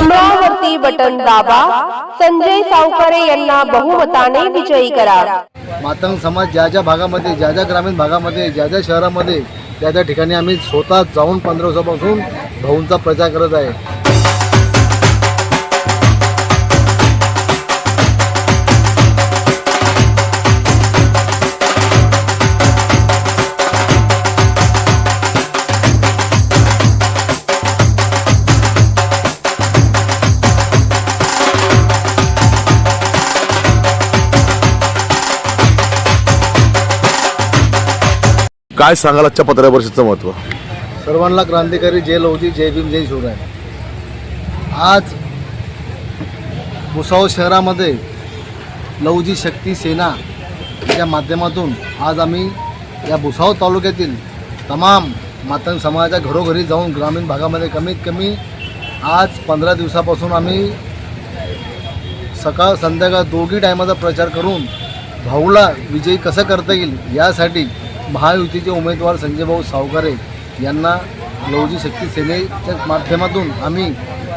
कमळावरती button दाबा. संजय सावकारे यांना बहुमताने विजयी करा. मातंग समाज ज्या ज्या भागामध्ये ज्या ज्या ग्रामीण भागामध्ये ज्या ज्या शहरामध्ये त्या त्या ठिकाणी आम्ही स्वतः जाऊन पंधरा वर्षापासून भाऊंचा प्रचार करत आहे. काय सांगाल आजच्या पत्र्या परिषदेचं महत्त्व? सर्वांना क्रांतिकारी जय लवजी जय भीम जय शिवराय. आज भुसावळ शहरामध्ये लवजी शक्ती सेना या माध्यमातून आज आम्ही या भुसावळ तालुक्यातील तमाम मातंग समाजाच्या घरोघरी जाऊन ग्रामीण भागामध्ये कमीत कमी आज पंधरा दिवसापासून आम्ही सकाळ संध्याकाळ दोघी टायमाचा प्रचार करून भाऊला विजयी कसं करता येईल यासाठी महायुतीचे उमेदवार संजय भाऊ सावकारे यांना लवजी शक्ती सेनेच्या माध्यमातून आम्ही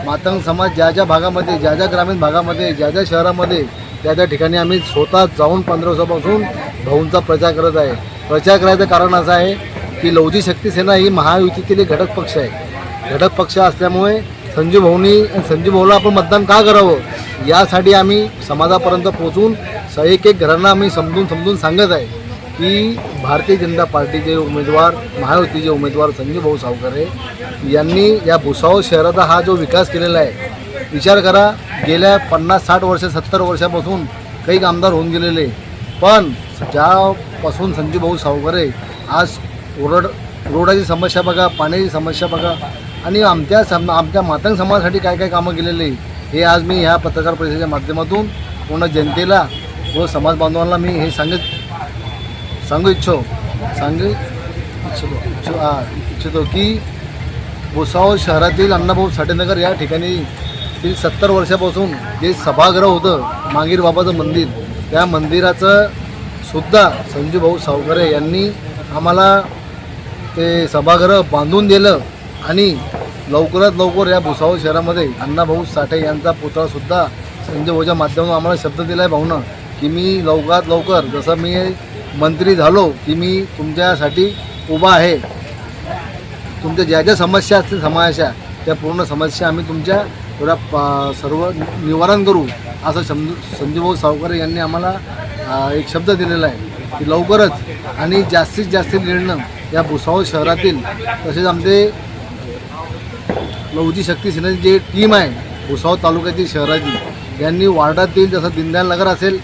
मातंग समाज ज्या ज्या भागामध्ये ज्या ज्या ग्रामीण भागामध्ये ज्या ज्या शहरामध्ये त्या त्या ठिकाणी आम्ही स्वतः जाऊन पंधरा दिवसापासून भाऊंचा प्रचार करत आहे. प्रचार करायचं कारण असं आहे की लवजी शक्ती सेना ही महायुतीतील एक घटक पक्ष आहे. घटक पक्ष असल्यामुळे संजू भाऊनी संजू भाऊला आपण मतदान का करावं? यासाठी आम्ही समाजापर्यंत पोहोचून स एक एक घरांना आम्ही समजून समजून सांगत आहे. की भारतीय जनता पार्टीचे उमेदवार महायुतीचे उमेदवार संजू भाऊ सावकारे यांनी या भुसावळ शहराचा हा जो विकास केलेला आहे विचार करा गेल्या पन्नास साठ वर्ष सत्तर वर्षापासून काही आमदार होऊन गेलेले पण ज्यापासून संजू भाऊ सावकारे आज रोड रोडाची समस्या बघा पाण्याची समस्या बघा आणि आमच्या सम आमच्या मातंग समाजासाठी काय काय कामं केलेली हे आज मी ह्या पत्रकार परिषदेच्या माध्यमातून पूर्ण जनतेला व समाज बांधवांना मी हे सांगत सांगू इच्छो? सांगू इच्छितो. इच्छो हा इच्छितो की भुसावळ शहरातील अण्णाभाऊ साठेनगर या ठिकाणी ती सत्तर वर्षापासून जे सभागृह होतं मागीर बाबाचं मंदिर त्या मंदिराचं सुद्धा संजूभाऊ सावकरे यांनी आम्हाला ते सभागृह बांधून दिलं आणि लवकरात लवकर या भुसावळ शहरामध्ये अण्णाभाऊ साठे यांचा पुतळासुद्धा संजय भाऊच्या माध्यमातून आम्हाला शब्द दिला आहे भाऊनं की मी लवकरात लवकर जसं मी मंत्री झालो की मी तुमच्यासाठी उभा आहे. तुमच्या ज्या ज्या समस्या असतील समाजाच्या त्या पूर्ण समस्या आम्ही तुमच्या थोड्या प- सर्व निवारण करू असं समजू संजूभाऊ सावकर यांनी आम्हाला एक शब्द दिलेला आहे की लवकरच आणि जास्तीत जास्त निर्णय या भुसावळ शहरातील तसेच आमचे लवजी शक्ती सेनेची जी टीम आहे भुसावळ तालुक्याची शहराची यांनी वार्डातील जसं दीनदयाल नगर असेल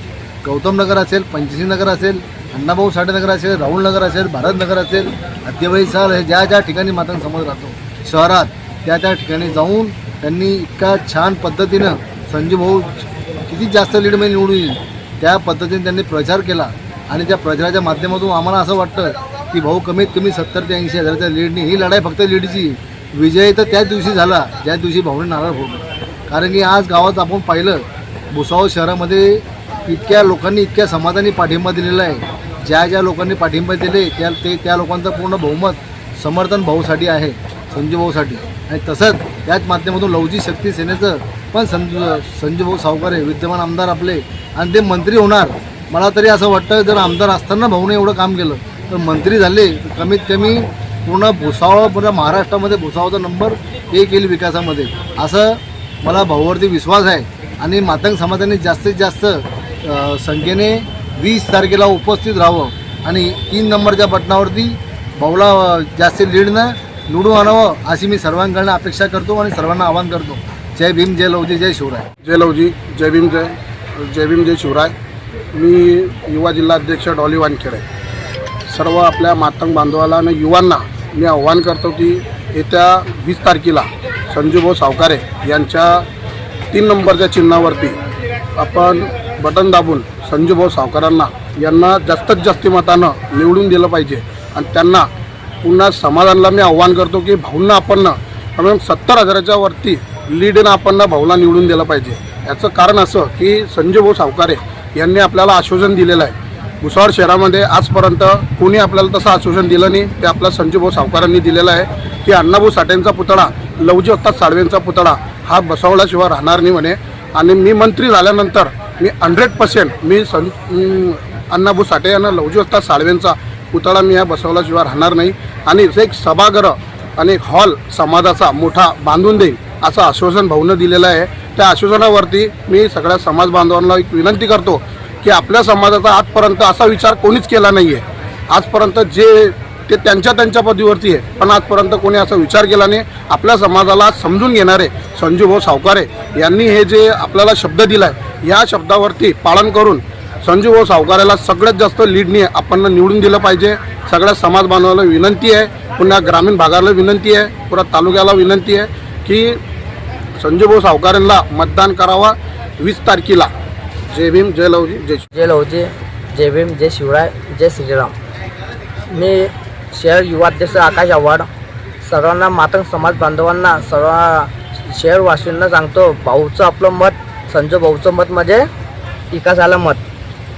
गौतम नगर असेल पंचशी नगर असेल अण्णाभाऊ साठे नगर असेल राहुल नगर असेल भारत नगर असेल आद्यवाई सर हे ज्या ज्या ठिकाणी मातांसमोर राहतो शहरात त्या त्या ठिकाणी जाऊन त्यांनी इतका छान पद्धतीनं संजू भाऊ किती जास्त लीडमध्ये निवडून येईल त्या पद्धतीने त्यांनी प्रचार केला. आणि त्या प्रचाराच्या माध्यमातून आम्हाला असं वाटतं की भाऊ कमीत कमी सत्तर ते ऐंशी हजाराच्या लीडनी ही लढाई फक्त लीडची विजय तर त्याच दिवशी झाला ज्या दिवशी भाऊने नारळ फोडला. कारण की आज गावात आपण पाहिलं भुसावळ शहरामध्ये इतक्या लोकांनी इतक्या समाजाने पाठिंबा दिलेला आहे. ज्या ज्या लोकांनी पाठिंबा दिले त्या ते त्या लोकांचं पूर्ण बहुमत समर्थन भाऊसाठी आहे संजू भाऊसाठी. आणि तसंच त्याच माध्यमातून लवजी शक्ती सेनेचं पण संजू संजू भाऊ सावकारे विद्यमान आमदार आपले आणि ते मंत्री होणार. मला तरी असं वाटतं जर आमदार असताना भाऊने एवढं काम केलं तर मंत्री झाले तर कमीत कमी पूर्ण भुसावळ पूर्ण महाराष्ट्रामध्ये भुसावळचा नंबर एक येईल विकासामध्ये. असं मला भाऊवरती विश्वास आहे. आणि मातंग समाजाने जास्तीत जास्त संख्येने वीस तारखेला उपस्थित राहावं. आणि तीन नंबरच्या बटनावरती भाऊला जास्ती जास्त लीडनं निवडून आणावं अशी मी सर्वांकडनं अपेक्षा करतो आणि सर्वांना आवाहन करतो. जय भीम जय लवजी जय शिवराय. जय लवजी जय भीम जय जय भीम जय शिवराय. मी युवा जिल्हा अध्यक्ष डॉली वानखेडे. सर्व आपल्या मातंग बांधवाला आणि युवांना मी आव्हान करतो की येत्या वीस तारखेला संजूभाऊ सावकारे यांच्या तीन नंबरच्या चिन्हावरती आपण बटन दाबून संजूभाऊ सावकारांना यांना जास्तीत जास्त मतानं निवडून दिलं पाहिजे. आणि त्यांना पुन्हा समाजाला मी आव्हान करतो की भाऊंना आपण ना सत्तर हजाराच्या वरती लीडनं आपण भाऊला निवडून दिलं पाहिजे. याचं कारण असं की संजय भाऊ सावकारे यांनी आपल्याला आश्वासन दिलेलं आहे. भुसावळ शहरामध्ये आजपर्यंत कोणी आपल्याला तसं आश्वासन दिलं नाही. ते आपल्या संजय भाऊ सावकारांनी दिलेलं आहे. की अण्णाभाऊ साठेंचा पुतळा लवजी अत्ता साळवेंचा पुतळा हा बसवल्याशिवाय राहणार नाही म्हणे. आणि मी मंत्री झाल्यानंतर मी हंड्रेड पर्सेंट मी सं अण्णाभू अण्णाभाऊ साठे यांना लवजी असतात साळवेंचा पुतळा मी या बसवल्याशिवाय राहणार नाही. आणि एक सभागृह आणि एक हॉल समाजाचा मोठा बांधून देईल असं आश्वासन भाऊनं दिलेलं आहे. त्या आश्वासनावरती मी सगळ्या समाज बांधवांना एक विनंती करतो की आपल्या समाजाचा आजपर्यंत असा विचार कोणीच केला नाही आहे आजपर्यंत जे ते त्यांच्या त्यांच्या पदवीवरती आहे. पण आजपर्यंत कोणी असा विचार केला नाही. आपल्या समाजाला समजून घेणारे संजूभाऊ सावकारे यांनी हे जे आपल्याला शब्द दिला आहे या शब्दावरती पालन करून संजू भाऊ सावकाराला सगळ्यात जास्त लीडनी आपण निवडून दिलं पाहिजे. सगळ्या समाज बांधवाला विनंती आहे. पुन्हा ग्रामीण भागाला विनंती आहे. पुन्हा तालुक्याला विनंती आहे की संजू भाऊ सावकारांना मतदान करावा. वीस तारखेला. जय भीम जय लवजी जय जय लवजी जय भीम जय शिवराय जय श्रीराम. मी शहर युवाध्यक्ष आकाश आव्हाड. सर्वांना मातंग समाज बांधवांना सर्व शहरवासींना सांगतो भाऊचं आपलं मत संजय भाऊचं मत म्हणजे विकासाला मत.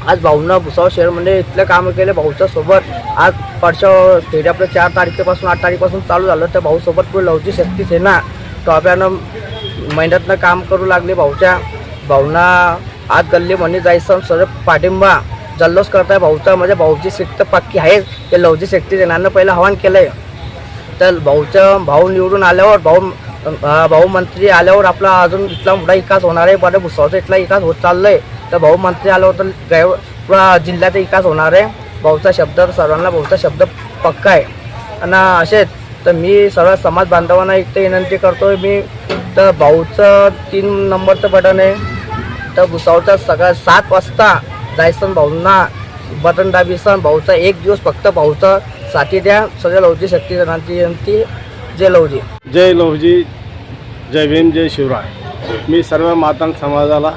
आज भाऊनं भुसाव शहरमध्ये इथलं काम केले भाऊच्या सोबत आज परच्या फेरी आपलं चार तारखेपासून आठ तारखेपासून चालू झालं तर भाऊसोबत पुढे लवची शक्ती सेना टॉप्यानं मेहनतनं काम करू लागले भाऊच्या. भाऊना आज गल्ली म्हणे जायचं सर्व पाठिंबा जल्लोष करताय भाऊचा म्हणजे भाऊची शिक्त पक्की आहे ते लवची शक्ती सेनानं पहिलं आवाहन केलं आहे तर भाऊचं भाऊ निवडून आल्यावर भाऊ भाऊ मंत्री आल्यावर आपला अजून इथला मोठा विकास होणार आहे. बरं भुसावचा इथला विकास होत चाललाय. तर भाऊ मंत्री आल्यावर तर गाव जिल्ह्याचा विकास होणार आहे. भाऊचा शब्द सर्वांना भाऊचा शब्द पक्का आहे. आणि असेच तर मी सर्व समाज बांधवांना एक तर विनंती करतो मी तर भाऊचं तीन नंबरचं बटन आहे. तर भुसावचा सगळ्या सात वाजता जायसन भाऊंना बटन दाबीसन. भाऊचा एक दिवस फक्त भाऊचा साथी द्या. सगळ्या लवची शक्ती जणांची विनंती. जे लवजी. जय लोहजी जय भीम जय शिवराय. मी सर्व मातांग समाजाला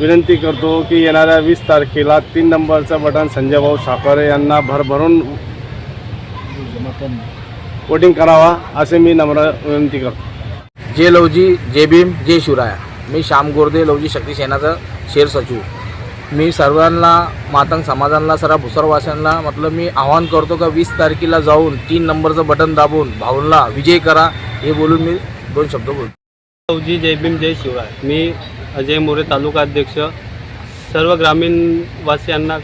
विनंती करतो की येणाऱ्या वीस तारखेला तीन नंबरचं बटन संजय भाऊ साखरे यांना भरभरून वोटिंग करावा असे मी नम्र विनंती करतो. जय लवजी जय भीम जय शिवराय. मी श्याम गोरदे लवजी शक्ती सेनाचा शेर सचिव. मी सर्वांना मातंग समाजांना सर्व भुसरवाशांना म्हटलं मी आवाहन करतो का वीस तारखेला जाऊन तीन नंबरचं बटन दाबून भाऊंना विजय करा हे बोलून मी दोन शब्द बोलतो. जी जय भीम जय शिवराय. मी अजय मोरे तालुका अध्यक्ष. सर्व ग्रामीणवासियांना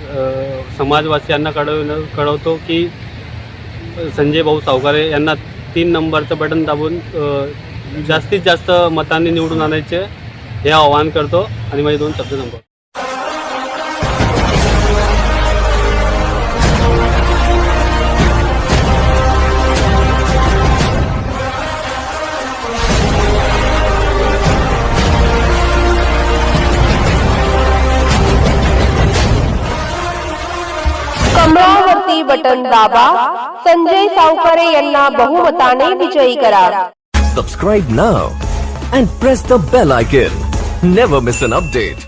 समाजवासियांना कळव कळवतो की संजय भाऊ सावकारे यांना तीन नंबरचं बटन दाबून जास्तीत जास्त मतांनी निवडून आणायचे हे आवाहन करतो आणि माझे दोन शब्द संपवतो. स्तंभावरती बटन दाबा संजय सावकारे यांना बहुमताने विजयी करा subscribe now and press the bell icon never miss an update